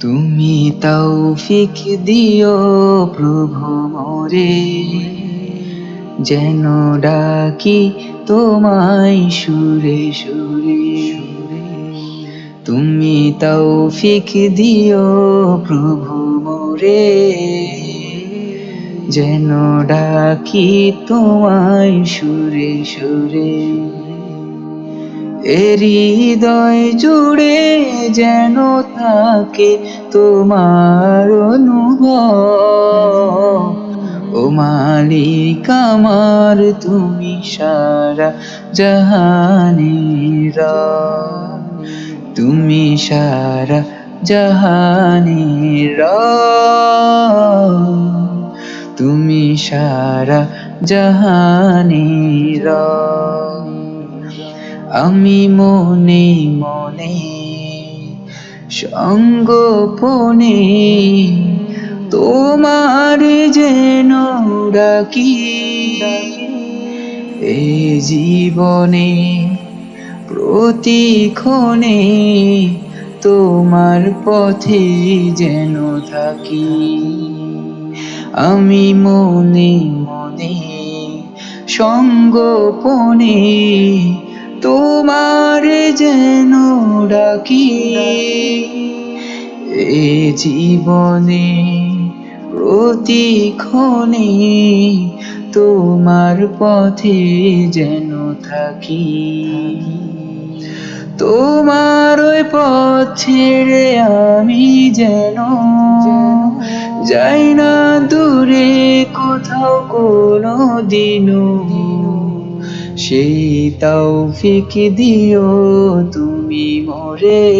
তুমি তৌফিক দিও প্রভু মোরে। যেন ডাকি তোমায় সুরে সুরে। তুমি তৌফিক দিও প্রভু মোরে। যেন ডাকি তোমায় সুরে সুরে। হৃদয় জুড়ে যেন থাকে তোমার অনুভব। ও মালিক আমার, তুমি সারা জাহানের তুমি সারা জাহানের তুমি সারা জাহানের আমি মনে মনে সঙ্গোপনে তোমার যেন ডাকি। এ জীবনে প্রতিক্ষণে তোমার পথে যেন থাকি। আমি মনে মনে সঙ্গোপনে তোমার যেন ডাকি, এ জীবনে প্রতিক্ষণে তোমার পথে যেন থাকি। তোমার ওই পথ আমি যেন যাই না দূরে কোথাও কোনো দিনও সেই তৌফিক দিও তুমি মোরে।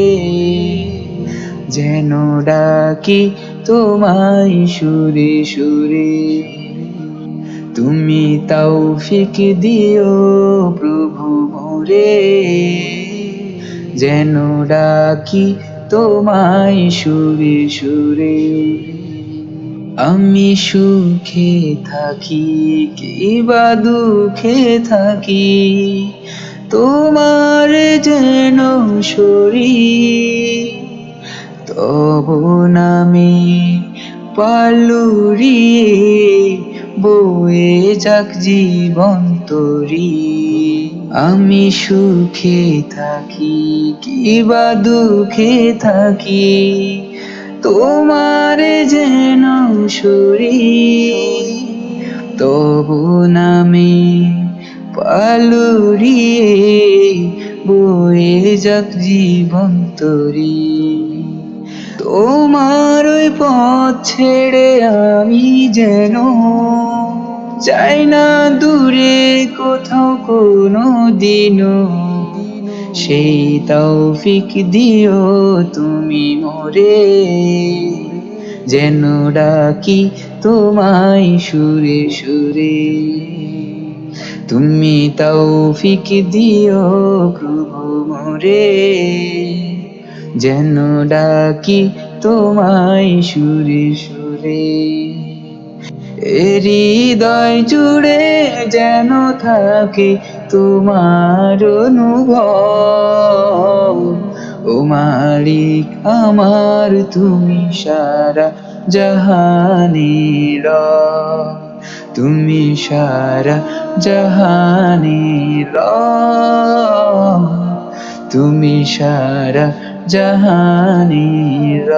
যেন ডাকি তোমায় সুরে সুরে। তুমি তৌফিক দিও প্রভু মোরে। যেন ডাকি তোমায় সুরে সুরে। আমি সুখে থাকি, কিবা দুঃখে থাকি, তোমার যেন শরীর, তবু নামে পালুরিয়ে বয়ে যাক জীবন তরি। আমি সুখে থাকি, কিবা দুঃখে থাকি, তোমার যেন শরীর তবু নামে পালুরিয়ে বয়ে যাক জীবন তরি। তোমার ওই পথ ছেড়ে আমি যেন যাই না দূরে কোথাও কোনো দিনও। সেই তৌফিক দিও তুমি মোরে। যেন ডাকি তোমায় সুরে সুরে। তুমি তৌফিক দিও প্রভু মোরে। যেন ডাকি তোমায় সুরে সুরে। হৃদয় জুড়ে যেন থাকে তোমার অনুভব। ও মালিক আমার তুমি সারা জাহানের তুমি সারা জাহানের তুমি সারা জাহানের